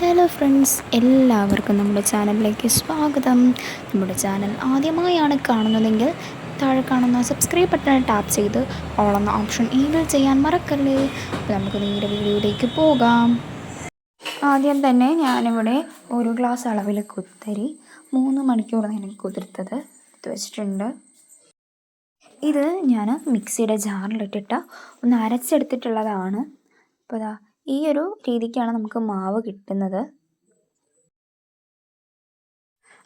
Hello friends എല്ലാവർക്കും നമ്മുടെ ചാനലിലേക്ക് സ്വാഗതം. നമ്മുടെ ചാനൽ ആദ്യമായാണ് കാണുന്നതെങ്കിൽ താഴെ കാണുന്ന സബ്സ്ക്രൈബ് ബട്ടൺ ടാപ്പ് ചെയ്ത് ഓളെന്ന ഓപ്ഷൻ ഈബിൾ ചെയ്യാൻ മറക്കല്ലേ. അപ്പോൾ നമുക്ക് നേരെ വീഡിയോയിലേക്ക് പോകാം. ആദ്യം തന്നെ ഞാനിവിടെ ഒരു ഗ്ലാസ് അളവിൽ കുത്തരി മൂന്ന് മണിക്കൂർ നേരം കുതിർത്തത്. വെച്ചിട്ടുണ്ട്. ഇത് ഞാൻ മിക്സിയുടെ ജാറിലിട്ടിട്ട് ഒന്ന് അരച്ചെടുത്തിട്ടുള്ളതാണ്. അപ്പോൾ ഈ ഒരു രീതിക്കാണ് നമുക്ക് മാവ് കിട്ടുന്നത്.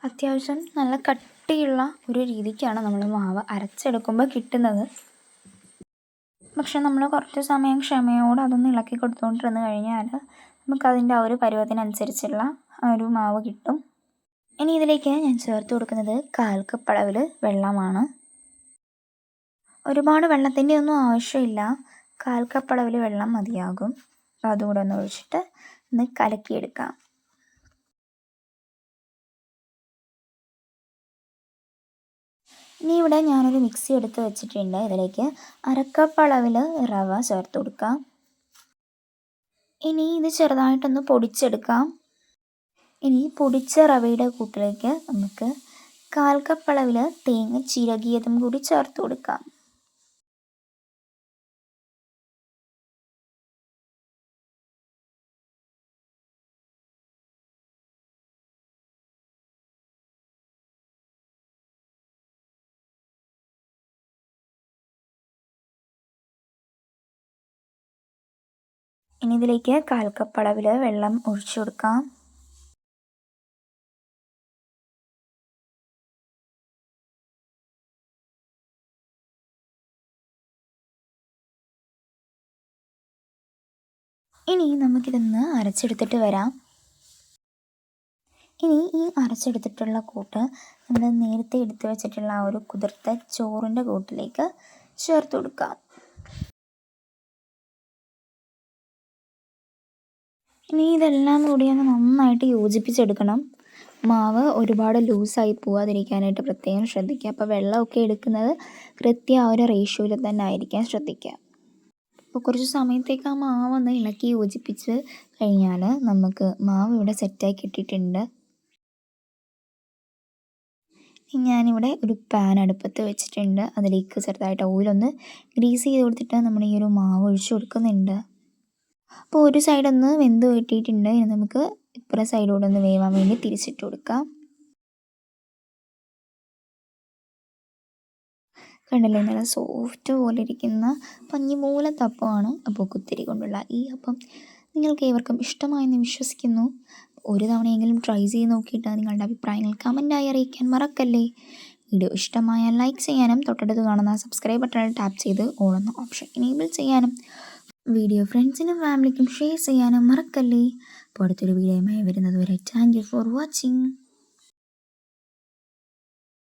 അത്യാവശ്യം നല്ല കട്ടിയുള്ള ഒരു രീതിക്കാണ് നമ്മൾ മാവ് അരച്ചെടുക്കുമ്പോൾ കിട്ടുന്നത്. പക്ഷെ നമ്മൾ കുറച്ച് സമയം ക്ഷമയോടെ അതൊന്ന് ഇളക്കി കൊടുത്തുകൊണ്ടിരുന്ന് കഴിഞ്ഞാൽ നമുക്കതിന്റെ ആ ഒരു പരുവത്തിനനുസരിച്ചുള്ള ഒരു മാവ് കിട്ടും. ഇനി ഇതിലേക്ക് ഞാൻ ചേർത്ത് കൊടുക്കുന്നത് കാൽ കപ്പ് വെള്ളമാണ്. ഒരുപാട് വെള്ളത്തിന്റെ ഒന്നും ആവശ്യമില്ല. കാൽ കപ്പ് വെള്ളം മതിയാകും. അപ്പോൾ അതുകൂടെ ഒന്ന് ഒഴിച്ചിട്ട് ഒന്ന് കലക്കിയെടുക്കാം. ഇനി ഇവിടെ ഞാനൊരു മിക്സി എടുത്ത് വെച്ചിട്ടുണ്ട്. ഇതിലേക്ക് അരക്കപ്പ് അളവിൽ റവ ചേർത്ത് കൊടുക്കാം. ഇനി ഇത് ചെറുതായിട്ടൊന്ന് പൊടിച്ചെടുക്കാം. ഇനി പൊടിച്ച റവയുടെ കൂട്ടിലേക്ക് നമുക്ക് കാൽ കപ്പ് അളവിൽ തേങ്ങ ചിരകിയതും കൂടി ചേർത്ത് കൊടുക്കാം. ഇനി ഇതിലേക്ക് കാൽ കപ്പ് അളവിൽ വെള്ളം ഒഴിച്ചു കൊടുക്കാം. ഇനി നമുക്കിതൊന്ന് അരച്ചെടുത്തിട്ട് വരാം. ഇനി ഈ അരച്ചെടുത്തിട്ടുള്ള കൂട്ട് നമ്മൾ നേരത്തെ എടുത്തു വെച്ചിട്ടുള്ള ആ ഒരു കുതിർത്ത ചോറിന്റെ കൂട്ടിലേക്ക് ചേർത്ത് കൊടുക്കാം. ഇനി ഇതെല്ലാം കൂടി ഒന്ന് നന്നായിട്ട് യോജിപ്പിച്ചെടുക്കണം. മാവ് ഒരുപാട് ലൂസായി പോവാതിരിക്കാനായിട്ട് പ്രത്യേകം ശ്രദ്ധിക്കുക. അപ്പോൾ വെള്ളമൊക്കെ എടുക്കുന്നത് കൃത്യ ആ ഒരു റേഷ്യോയിൽ തന്നെ ആയിരിക്കാൻ ശ്രദ്ധിക്കുക. അപ്പോൾ കുറച്ച് സമയത്തേക്ക് ആ മാവ് ഒന്ന് ഇളക്കി യോജിപ്പിച്ച് കഴിഞ്ഞാൽ നമുക്ക് മാവ് ഇവിടെ സെറ്റായി കിട്ടിയിട്ടുണ്ട്. ഞാനിവിടെ ഒരു പാൻ അടുപ്പത്ത് വെച്ചിട്ടുണ്ട്. അതിലേക്ക് ചെറുതായിട്ട് ഓയിലൊന്ന് ഗ്രീസ് ചെയ്ത് കൊടുത്തിട്ട് നമ്മൾ ഈ ഒരു മാവ് ഒഴിച്ചു കൊടുക്കുന്നുണ്ട്. അപ്പോൾ ഒരു സൈഡ് ഒന്ന് വെന്ത് കിട്ടിയിട്ടുണ്ട് ഇനി നമുക്ക് ഇപ്പുറ സൈഡോടെ ഒന്ന് വേവാൻ വേണ്ടി തിരിച്ചിട്ട് കൊടുക്കാം. കണ്ടല്ലേ? നല്ല സോഫ്റ്റ് പോലെ ഇരിക്കുന്ന പഞ്ഞിമൂല തപ്പമാണ് അപ്പോൾ കുത്തിരി കൊണ്ടുള്ള ഈ അപ്പം നിങ്ങൾക്ക് ഏവർക്കും ഇഷ്ടമായെന്ന് വിശ്വസിക്കുന്നു. ഒരു തവണയെങ്കിലും ട്രൈ ചെയ്ത് നോക്കിയിട്ട് നിങ്ങളുടെ അഭിപ്രായങ്ങൾ കമന്റായി അറിയിക്കാൻ മറക്കല്ലേ? വീഡിയോ ഇഷ്ടമായാൽ ലൈക്ക് ചെയ്യാനും തൊട്ടടുത്ത് കാണുന്ന സബ്സ്ക്രൈബ് ബട്ടണിൽ ടാപ്പ് ചെയ്ത് ഓളുന്ന ഓപ്ഷൻ എനേബിൾ ചെയ്യാനും. വീഡിയോ ഫ്രണ്ട്സിനും ഫാമിലിക്കും ഷെയർ ചെയ്യാനും മറക്കല്ലേ. അപ്പോൾ അടുത്തൊരു വീഡിയോയുമായി വരുന്നത് വരെ താങ്ക് യു ഫോർ വാച്ചിങ്